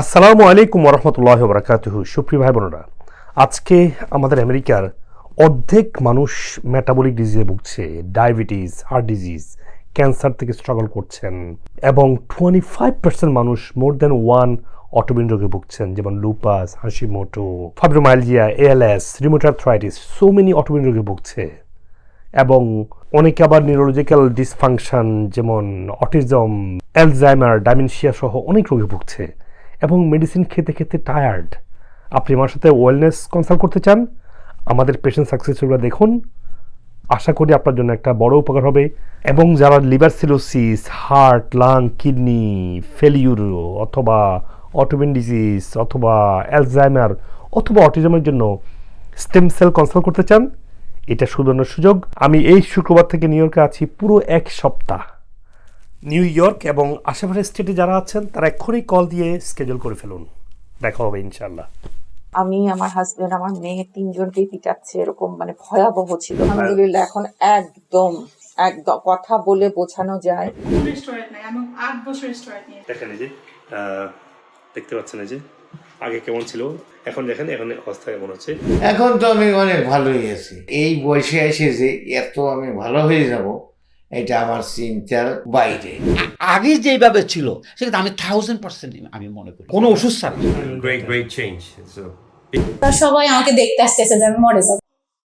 আসসালামু আলাইকুম রহমতুল্লাহ বরাকাতুহু সুপ্রিয় ভাই বোনেরা আজকে আমাদের আমেরিকার অর্ধেক মানুষ মেটাবলিক ডিজিজে ভুগছে ডায়াবেটিস হার্ট ডিজিজ ক্যান্সার থেকে স্ট্রাগল করছেন এবং টোয়েন্টি ফাইভ পার্সেন্ট মানুষ মোর দ্যান ওয়ান অটোবিন রোগে ভুগছেন, যেমন lupus Hashimoto fibromyalgia ALS rheumatoid arthritis so many autoimmune রোগে ভুগছে এবং অনেকে আবার নিউরোলজিক্যাল ডিসফাংশন যেমন অটিজম অ্যালজাইমার ডাইমেনশিয়া সহ অনেক রোগে ভুগছে। এবং মেডিসিন খেতে খেতে টায়ার্ড আপনি আমার সাথে ওয়েলনেস কনসাল্ট করতে চান, আমাদের পেশেন্ট সাকসেসগুলো দেখুন। আশা করি আপনার জন্য একটা বড় উপকার হবে। এবং যারা liver cirrhosis heart lung kidney failure অথবা অটোবিন ডিজিজ অথবা অ্যালজাইমার অথবা অটিজমের জন্য স্টেম সেল কনসাল্ট করতে চান, এটা সুবর্ণ সুযোগ। আমি এই শুক্রবার থেকে নিউ ইয়র্কে আছি পুরো এক সপ্তাহ। নিউ ইয়র্ক এবং আশেপাশের স্টেটে যারা আছেন তারা এক্ষুনি কল দিয়ে স্কেজুল করে ফেলুন। দেখা হবে ইনশাল্লাহ আমি আমার হাজবেন্ড আমার মেয়ে তিনজনকেই পিটাচ্ছে এরকম মানে ভয়াবহ ছিল। আলহামদুলিল্লাহ এখন একদম একদম কথা বলে বোঝানো যায়। রেস্টুরেন্ট আট বছর দেখেন এই যে দেখতে পাচ্ছেন এই যে আগে কেমন ছিল এখন দেখেন এখন অবস্থা কেমন হচ্ছে। এখন তো আমি অনেক ভালোই আছি। এই বয়সে এসে যে এত আমি ভালো হয়ে যাব এটা আমার চিন্তার বাইরে। আগে যেভাবে ছিল সেটা আমি থাউজেন্ড পার্সেন্ট আমি মনে করি। কোনো ওষুধ ছাড়া। গ্রেট গ্রেট চেঞ্জ তা সবাই আমাকে দেখতে আসতেছে যে আমি মরে যাব।